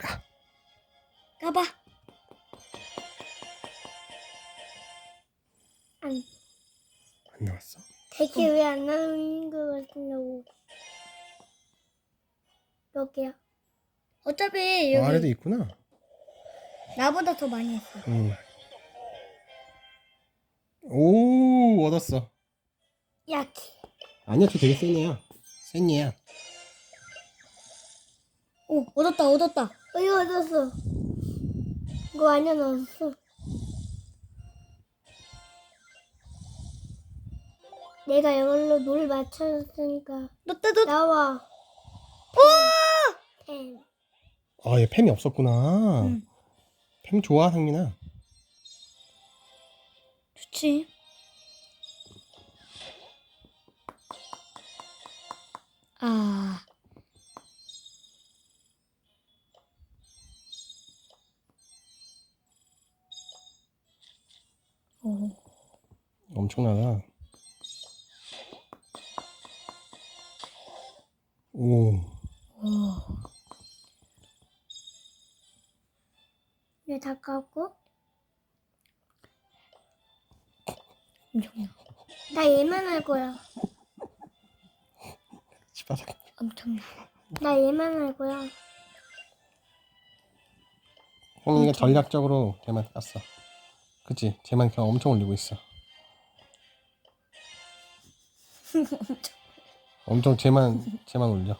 까. 까봐. 안, 안 나왔어? 되게 왜안 나오는 것 같냐고. 여기요. 어차피 어, 여기 아래도 있구나. 나보다 더 많이 했어. 응. 오, 얻었어. 약해. 아니야, 저 되게 센 애야. 센 애야. 오, 얻었다, 얻었다. 어, 이거 얻었어. 이거 완전 얻었어. 내가 이걸로 놀 맞춰줬으니까 넣다, 넣 나와. 펜. 아, 얘 팸이 없었구나. 응. 팸 좋아, 상민아. 좋지. 아. 오. 엄청나다. 오, 오. 네, 다 깎고. 엄청나. 나 얘만 할 거야. 집바닥. 엄청나. 나 얘만 할 거야. 홍민이가 전략적으로 걔만 깠어. 그치? 쟤만 그냥 엄청 올리고 있어. 엄청 쟤만, 쟤만 올려.